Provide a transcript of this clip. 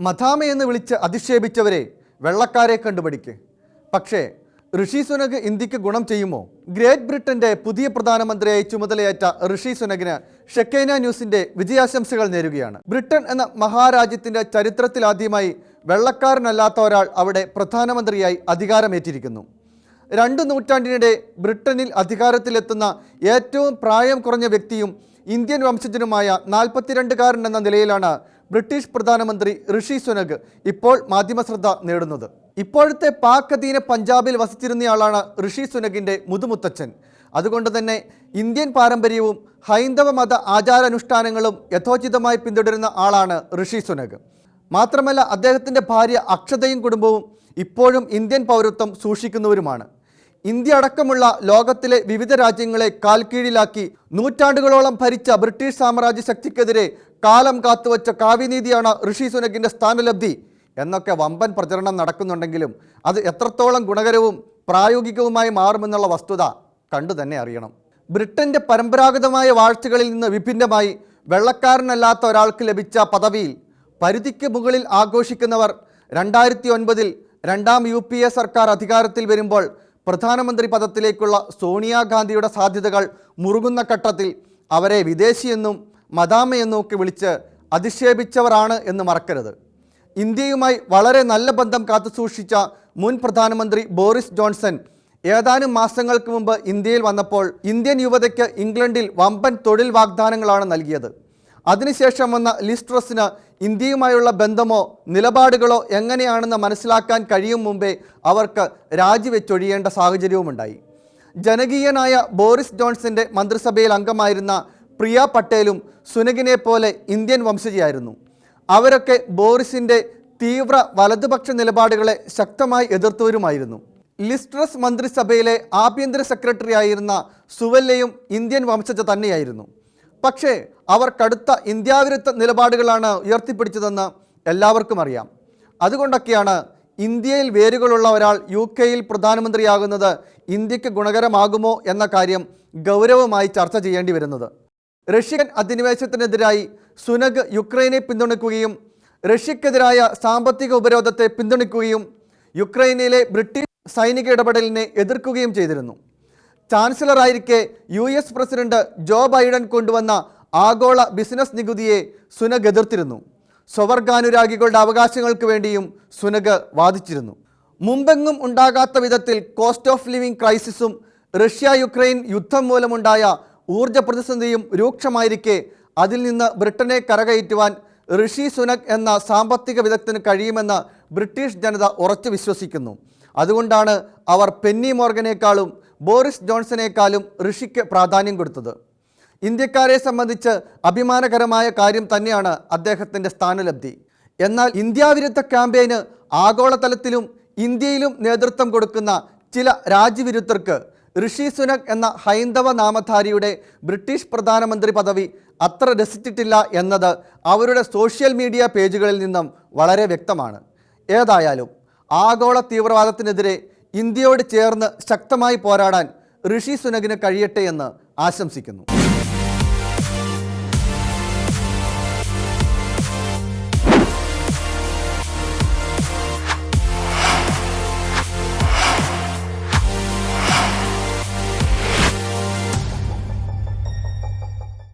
മഥാമ എന്ന് വിളിച്ച് അധിക്ഷേപിച്ചവരെ വെള്ളക്കാരെ കണ്ടുപിടിക്ക്. പക്ഷേ ഋഷി സുനക് ഇന്ത്യയ്ക്ക് ഗുണം ചെയ്യുമോ? ഗ്രേറ്റ് ബ്രിട്ടന്റെ പുതിയ പ്രധാനമന്ത്രിയായി ചുമതലയേറ്റ ഋഷി സുനകിന് ഷെക്കൈന ന്യൂസിന്റെ വിജയാശംസകൾ നേരുകയാണ്. ബ്രിട്ടൻ എന്ന മഹാരാജ്യത്തിന്റെ ചരിത്രത്തിലാദ്യമായി വെള്ളക്കാരനല്ലാത്ത ഒരാൾ അവിടെ പ്രധാനമന്ത്രിയായി അധികാരമേറ്റിരിക്കുന്നു. രണ്ട് നൂറ്റാണ്ടിനിടെ ബ്രിട്ടനിൽ അധികാരത്തിലെത്തുന്ന ഏറ്റവും പ്രായം കുറഞ്ഞ വ്യക്തിയും ഇന്ത്യൻ വംശജനുമായ നാൽപ്പത്തിരണ്ടുകാരൻ എന്ന നിലയിലാണ് ബ്രിട്ടീഷ് പ്രധാനമന്ത്രി ഋഷി സുനഗ് ഇപ്പോൾ മാധ്യമശ്രദ്ധ നേടുന്നത്. ഇപ്പോഴത്തെ പാക് അധീന പഞ്ചാബിൽ വസിച്ചിരുന്നയാളാണ് ഋഷി സുനകിന്റെ മുതുമുത്തച്ഛൻ. അതുകൊണ്ട് തന്നെ ഇന്ത്യൻ പാരമ്പര്യവും ഹൈന്ദവ മത ആചാരാനുഷ്ഠാനങ്ങളും യഥോചിതമായി പിന്തുടരുന്ന ആളാണ് ഋഷി സുനഗ് മാത്രമല്ല അദ്ദേഹത്തിന്റെ ഭാര്യ അക്ഷതയും കുടുംബവും ഇപ്പോഴും ഇന്ത്യൻ പൗരത്വം സൂക്ഷിക്കുന്നവരുമാണ്. ഇന്ത്യ അടക്കമുള്ള ലോകത്തിലെ വിവിധ രാജ്യങ്ങളെ കാൽക്കീഴിലാക്കി നൂറ്റാണ്ടുകളോളം ഭരിച്ച ബ്രിട്ടീഷ് സാമ്രാജ്യ ശക്തിക്കെതിരെ കാലം കാത്തുവച്ച കാവ്യനീതിയാണ് ഋഷി സുനകിന്റെ സ്ഥാനലബ്ധി എന്നൊക്കെ വമ്പൻ പ്രചരണം നടക്കുന്നുണ്ടെങ്കിലും അത് എത്രത്തോളം ഗുണകരവും പ്രായോഗികവുമായി മാറുമെന്നുള്ള വസ്തുത കണ്ടു തന്നെ അറിയണം. ബ്രിട്ടന്റെ പരമ്പരാഗതമായ വാഴ്ചകളിൽ നിന്ന് വിഭിന്നമായി വെള്ളക്കാരനല്ലാത്ത ഒരാൾക്ക് ലഭിച്ച പദവിയിൽ പരിധിക്ക് മുകളിൽ ആഘോഷിക്കുന്നവർ രണ്ടായിരത്തി ഒൻപതിൽ രണ്ടാം യു പി എ സർക്കാർ അധികാരത്തിൽ വരുമ്പോൾ പ്രധാനമന്ത്രി പദത്തിലേക്കുള്ള സോണിയാഗാന്ധിയുടെ സാധ്യതകൾ മുറുകുന്ന ഘട്ടത്തിൽ അവരെ വിദേശിയെന്നും മദാമയെന്നും ഒക്കെ വിളിച്ച് അധിക്ഷേപിച്ചവരാണ് എന്ന് മറക്കരുത്. ഇന്ത്യയുമായി വളരെ നല്ല ബന്ധം കാത്തുസൂക്ഷിച്ച മുൻ പ്രധാനമന്ത്രി ബോറിസ് ജോൺസൺ ഏതാനും മാസങ്ങൾക്ക് മുമ്പ് ഇന്ത്യയിൽ വന്നപ്പോൾ ഇന്ത്യൻ യുവതയ്ക്ക് ഇംഗ്ലണ്ടിൽ വമ്പൻ തൊഴിൽ വാഗ്ദാനങ്ങളാണ് നൽകിയത്. അതിനുശേഷം വന്ന ലിസ്ട്രസിന് ഇന്ത്യയുമായുള്ള ബന്ധമോ നിലപാടുകളോ എങ്ങനെയാണെന്ന് മനസ്സിലാക്കാൻ കഴിയും മുമ്പേ അവർക്ക് രാജിവെച്ചൊഴിയേണ്ട സാഹചര്യവുമുണ്ടായി. ജനകീയനായ ബോറിസ് ജോൺസന്റെ മന്ത്രിസഭയിൽ അംഗമായിരുന്ന പ്രിയ പട്ടേലും സുനകിനെ പോലെ ഇന്ത്യൻ വംശജയായിരുന്നു. അവരൊക്കെ ബോറിസിന്റെ തീവ്ര വലതുപക്ഷ നിലപാടുകളെ ശക്തമായി എതിർത്തവരുമായിരുന്നു. ലിസ്ട്രസ് മന്ത്രിസഭയിലെ ആഭ്യന്തര സെക്രട്ടറി ആയിരുന്ന സുവല്ലയും ഇന്ത്യൻ വംശജ തന്നെയായിരുന്നു. പക്ഷേ അവർ കടുത്ത ഇന്ത്യാവിരുദ്ധ നിലപാടുകളാണ് ഉയർത്തിപ്പിടിച്ചതെന്ന് എല്ലാവർക്കും അറിയാം. അതുകൊണ്ടൊക്കെയാണ് ഇന്ത്യയിൽ വേരുകളുള്ള ഒരാൾ യു കെയിൽ പ്രധാനമന്ത്രിയാകുന്നത് ഇന്ത്യയ്ക്ക് ഗുണകരമാകുമോ എന്ന കാര്യം ഗൗരവമായി ചർച്ച ചെയ്യേണ്ടി വരുന്നത്. റഷ്യൻ അധിനിവേശത്തിനെതിരായി സുനഗ് യുക്രൈനെ പിന്തുണയ്ക്കുകയും റഷ്യക്കെതിരായ സാമ്പത്തിക ഉപരോധത്തെ പിന്തുണയ്ക്കുകയും യുക്രൈനിലെ ബ്രിട്ടീഷ് സൈനിക ഇടപെടലിനെ എതിർക്കുകയും ചെയ്തിരുന്നു. ചാൻസലറായിരിക്കെ U S president Joe Biden കൊണ്ടുവന്ന ആഗോള ബിസിനസ് നികുതിയെ സുനഗ് എതിർത്തിരുന്നു. സ്വവർഗാനുരാഗികളുടെ അവകാശങ്ങൾക്ക് വേണ്ടിയും സുനഗ് വാദിച്ചിരുന്നു. മുമ്പെങ്ങും ഉണ്ടാകാത്ത വിധത്തിൽ കോസ്റ്റ് ഓഫ് ലിവിംഗ് ക്രൈസിസും റഷ്യ യുക്രൈൻ യുദ്ധം മൂലമുണ്ടായ ഊർജ പ്രതിസന്ധിയും രൂക്ഷമായിരിക്കെ അതിൽ നിന്ന് ബ്രിട്ടനെ കരകയറ്റുവാൻ ഋഷി സുനക് എന്ന സാമ്പത്തിക വിദഗ്ധന് കഴിയുമെന്ന് ബ്രിട്ടീഷ് ജനത ഉറച്ചു വിശ്വസിക്കുന്നു. അതുകൊണ്ടാണ് അവർ പെന്നി മോർഗനേക്കാളും ബോറിസ് ജോൺസണേക്കാളും ഋഷിക്ക് പ്രാധാന്യം കൊടുത്തത്. ഇന്ത്യക്കാരെ സംബന്ധിച്ച് അഭിമാനകരമായ കാര്യം തന്നെയാണ് അദ്ദേഹത്തിന്റെ സ്ഥാനലബ്ധി. എന്നാൽ ഇന്ത്യാവിരുദ്ധ ക്യാമ്പയിന് ആഗോളതലത്തിലും ഇന്ത്യയിലും നേതൃത്വം കൊടുക്കുന്ന ചില രാജ്യവിരുദ്ധർക്ക് ഋഷി സുനക് എന്ന ഹൈന്ദവ നാമധാരിയുടെ ബ്രിട്ടീഷ് പ്രധാനമന്ത്രി പദവി അത്ര രസിച്ചിട്ടില്ല എന്നത് അവരുടെ സോഷ്യൽ മീഡിയ പേജുകളിൽ നിന്നും വളരെ വ്യക്തമാണ്. ഏതായാലും ആഗോള തീവ്രവാദത്തിനെതിരെ ഇന്ത്യയോട് ചേർന്ന് ശക്തമായി പോരാടാൻ ഋഷി സുനകിന് കഴിയട്ടെ എന്ന് ആശംസിക്കുന്നു.